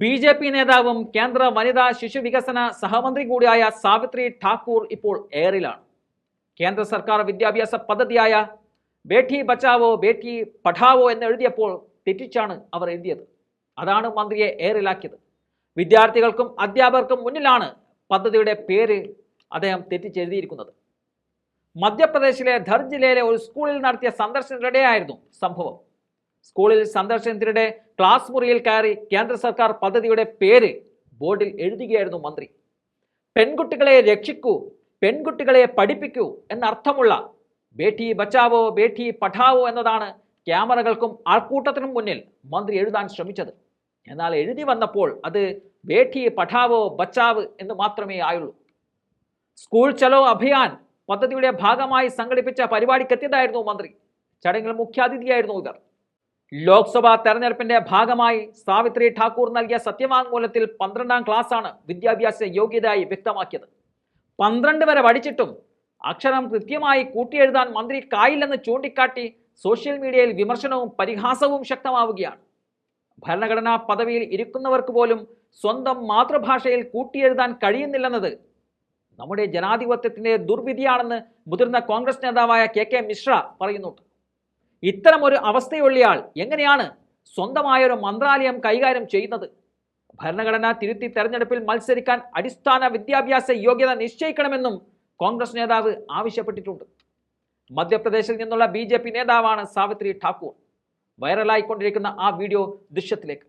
B J P നേതാവും കേന്ദ്ര വനിതാ ശിശു വികസന സഹമന്ത്രി കൂടിയായ സാവിത്രി ഠാക്കൂർ ഇപ്പോൾ എയറിലാണ് കേന്ദ്ര സർക്കാർ വിദ്യാഭ്യാസ പദ്ധതിയായ ബേഠി ബച്ചാവോ ബേഠി പഠാവോ എന്ന് എഴുതിയപ്പോൾ തെറ്റിച്ചാണ് അവർ എഴുതിയത്. അതാണ് മന്ത്രിയെ എയറിലാക്കിയത് വിദ്യാർത്ഥികൾക്കും അധ്യാപകർക്കും മുന്നിലാണ് പദ്ധതിയുടെ പേര് അദ്ദേഹം തെറ്റിച്ചെഴുതിയിരിക്കുന്നത്. മധ്യപ്രദേശിലെ ധർ ജില്ലയിലെ ഒരു സ്കൂളിൽ നടത്തിയ സന്ദർശനത്തിനിടെയായിരുന്നു സംഭവം. സ്കൂളിൽ സന്ദർശനത്തിനിടെ ക്ലാസ് മുറിയിൽ കയറി കേന്ദ്ര സർക്കാർ പദ്ധതിയുടെ പേര് ബോർഡിൽ എഴുതുകയായിരുന്നു മന്ത്രി. പെൺകുട്ടികളെ രക്ഷിക്കൂ പെൺകുട്ടികളെ പഠിപ്പിക്കൂ എന്നർത്ഥമുള്ള ബേഠി ബച്ചാവോ ബേഠി പഠാവോ എന്നതാണ് ക്യാമറകൾക്കും ആൾക്കൂട്ടത്തിനും മുന്നിൽ മന്ത്രി എഴുതാൻ ശ്രമിച്ചത്. എന്നാൽ എഴുതി വന്നപ്പോൾ അത് ബേഠി പഠാവോ ബച്ചാവ് എന്ന് മാത്രമേ ആയുള്ളൂ. സ്കൂൾ ചലോ അഭിയാൻ പദ്ധതിയുടെ ഭാഗമായി സംഘടിപ്പിച്ച പരിപാടിക്കെത്തിയതായിരുന്നു മന്ത്രി. ചടങ്ങിൽ മുഖ്യാതിഥിയായിരുന്നു ഇവർ. ലോക്സഭാ തെരഞ്ഞെടുപ്പിന്റെ ഭാഗമായി സാവിത്രി ഠാക്കൂർ നൽകിയ സത്യവാങ്മൂലത്തിൽ പന്ത്രണ്ടാം ക്ലാസ്സാണ് വിദ്യാഭ്യാസ യോഗ്യതയായി വ്യക്തമാക്കിയത്. പന്ത്രണ്ട് വരെ പഠിച്ചിട്ടും അക്ഷരം കൃത്യമായി കൂട്ടിയെഴുതാൻ മന്ത്രി കായില്ലെന്ന് ചൂണ്ടിക്കാട്ടി സോഷ്യൽ മീഡിയയിൽ വിമർശനവും പരിഹാസവും ശക്തമാവുകയാണ്. ഭരണഘടനാ പദവിയിൽ ഇരിക്കുന്നവർക്ക് പോലും സ്വന്തം മാതൃഭാഷയിൽ കൂട്ടിയെഴുതാൻ കഴിയുന്നില്ലെന്നത് നമ്മുടെ ജനാധിപത്യത്തിന്റെ ദുർവിധിയാണെന്ന് മുതിർന്ന കോൺഗ്രസ് നേതാവായ കെ കെ മിശ്ര പറയുന്നുണ്ട്. ഇത്തരമൊരു അവസ്ഥയുള്ളയാൾ എങ്ങനെയാണ് സ്വന്തമായ ഒരു മന്ത്രാലയം കൈകാര്യം ചെയ്യുന്നത്? ഭരണഘടന തിരുത്തി തെരഞ്ഞെടുപ്പിൽ മത്സരിക്കാൻ അടിസ്ഥാന വിദ്യാഭ്യാസ യോഗ്യത നിശ്ചയിക്കണമെന്നും കോൺഗ്രസ് നേതാവ് ആവശ്യപ്പെട്ടിട്ടുണ്ട്. മധ്യപ്രദേശിൽ നിന്നുള്ള ബി നേതാവാണ് സാവിത്രി ഠാക്കൂർ. വൈറലായിക്കൊണ്ടിരിക്കുന്ന ആ വീഡിയോ ദൃശ്യത്തിലേക്ക്.